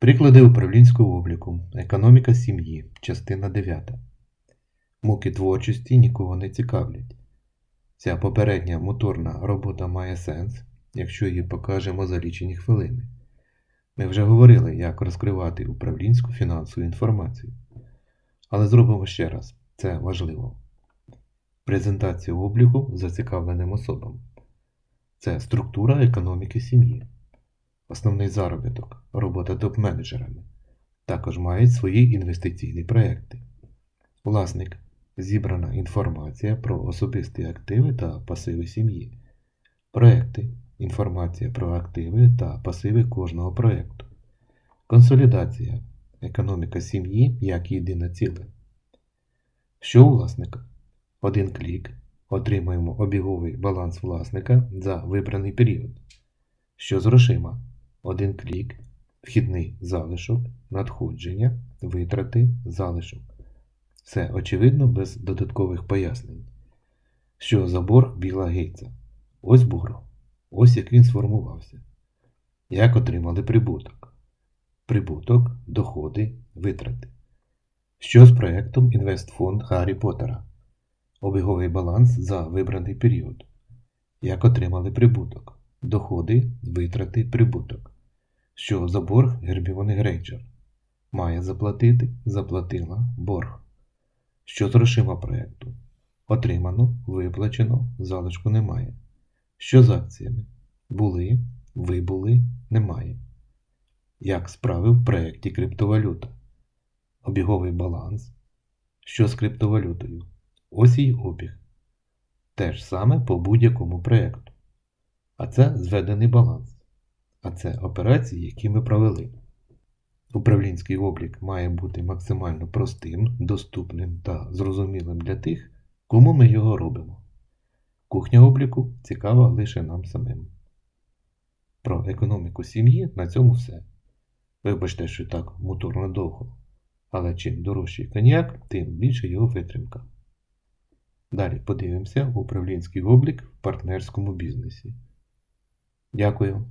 Приклади управлінського обліку. Економіка сім'ї. Частина 9. Муки творчості нікого не цікавлять. Ця попередня моторна робота має сенс, якщо її покажемо за лічені хвилини. Ми вже говорили, як розкривати управлінську фінансову інформацію. Але зробимо ще раз, це важливо. Презентація обліку зацікавленим особам. Це структура економіки сім'ї. Основний заробіток, робота топ-менеджерами. Також мають свої інвестиційні проекти. Власник зібрана інформація про особисті активи та пасиви сім'ї. Проекти інформація про активи та пасиви кожного проекту. Консолідація економіка сім'ї як єдине ціле. Що у власника? Один клік. Отримаємо обіговий баланс власника за вибраний період. Що з грошима? Один клік, вхідний залишок, надходження, витрати, залишок. Все очевидно без додаткових пояснень. Що за борг Біла Гейтса? Ось борг. Ось як він сформувався. Як отримали прибуток? Прибуток, доходи, витрати. Що з проєктом Інвестфонд Гаррі Поттера? Обіговий баланс за вибраний період. Як отримали прибуток? Доходи, витрати, прибуток. Що за борг Гербіони Грейнджер? Має заплатити, заплатила борг. Що з грошима проєкту? Отримано, виплачено, залишку немає. Що з акціями? Були, вибули, немає. Як справи в проєкті криптовалюта? Обіговий баланс. Що з криптовалютою? Ось її обіг. Те ж саме по будь-якому проєкту. А це зведений баланс. А це операції, які ми провели. Управлінський облік має бути максимально простим, доступним та зрозумілим для тих, кому ми його робимо. Кухня обліку цікава лише нам самим. Про економіку сім'ї на цьому все. Вибачте, що так муторно довго, але чим дорожчий коньяк, тим більше його витримка. Далі подивимося управлінський облік в партнерському бізнесі. Дякую.